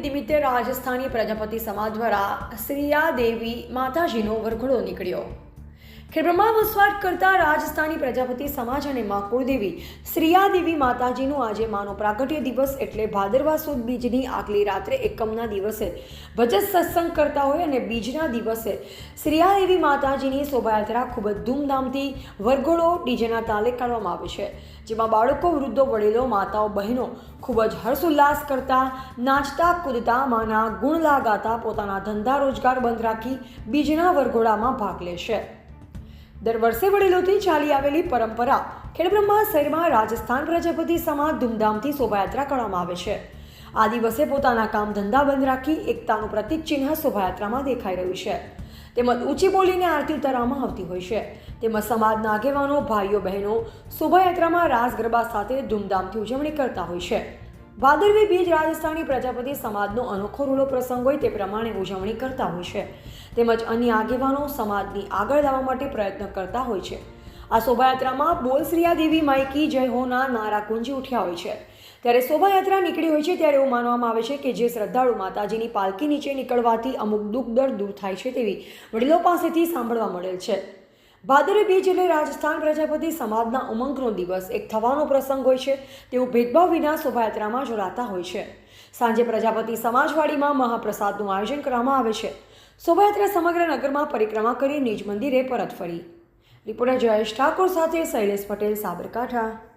નિમિત્તે રાજસ્થાની પ્રજાપતિ સમાજ દ્વારા શ્રીયા દેવી માતાજીનો વરઘોડો નીકળ્યો. ખેડબ્રહ્મા વસવાટ કરતા રાજસ્થાની પ્રજાપતિ સમાજ અને મા કુળદેવી શ્રીયા દેવી માતાજીનું આજે માનો પ્રાગટ્ય દિવસ એટલે ભાદરવા સુદ બીજની આગલી રાત્રે એકમના દિવસે ભજત સત્સંગ કરતા હોય અને બીજના દિવસે શ્રીયા દેવી માતાજીની શોભાયાત્રા ખૂબ જ ધૂમધામથી વરઘોડો ડીજેના તાલે કાઢવામાં આવે છે, જેમાં બાળકો, વૃદ્ધો, વડીલો, માતાઓ, બહેનો ખૂબ જ હર્ષોલ્લાસ કરતા, નાચતા, કૂદતા, માના ગુણ લાગાતા પોતાના ધંધા રોજગાર બંધ રાખી બીજના વરઘોડામાં ભાગ લેશે દર વર્ષે વડીલોથી ચાલી આવેલી પરંપરા ખેડબ્રહ્મા શહેરમાં રાજસ્થાન પ્રજાપતિ સમાજ ધૂમધામથી શોભાયાત્રા કરવામાં આવે છે. આ દિવસે પોતાના કામ ધંધા બંધ રાખી એકતાનું પ્રતિક ચિહ્ન શોભાયાત્રામાં દેખાઈ રહ્યું છે. તેમજ ઊંચી બોલીને આરતી ઉતારવામાં આવતી હોય છે. તેમજ સમાજના આગેવાનો, ભાઈઓ, બહેનો શોભાયાત્રામાં રાસ ગરબા સાથે ધૂમધામથી ઉજવણી કરતા હોય છે. ભાદરવી બીજ રાજસ્થાની પ્રજાપતિ સમાજનો અનોખો રૂડો પ્રસંગ હોય તે પ્રમાણે ઉજવણી કરતા હોય છે. તેમજ અન્ય આગેવાનો સમાજની આગળ લાવવા માટે પ્રયત્ન કરતા હોય છે. આ શોભાયાત્રામાં બોલ શ્રીયા દેવી માયકી જય હોના નારા કુંજી ઉઠ્યા હોય છે. ત્યારે શોભાયાત્રા નીકળી હોય છે ત્યારે એવું માનવામાં આવે છે કે જે શ્રદ્ધાળુ માતાજીની પાલકી નીચે નીકળવાથી અમુક દુઃખ દર્દ દૂર થાય છે તેવી વડીલો પાસેથી સાંભળવા મળેલ છે. ભાદરવી બીજ એટલે રાજસ્થાન પ્રજાપતિ સમાજના ઉમંગનો દિવસ. એક થવાનો પ્રસંગ હોય છે. તેવું ભેદભાવ વિના શોભાયાત્રામાં જોડાતા હોય છે. સાંજે પ્રજાપતિ સમાજવાડીમાં મહાપ્રસાદનું આયોજન કરવામાં આવે છે. શોભાયાત્રા સમગ્ર નગરમાં પરિક્રમા કરી નિજ મંદિરે પરત ફરી. રિપોર્ટર જયેશ ઠાકોર સાથે શૈલેષ પટેલ, સાબરકાંઠા.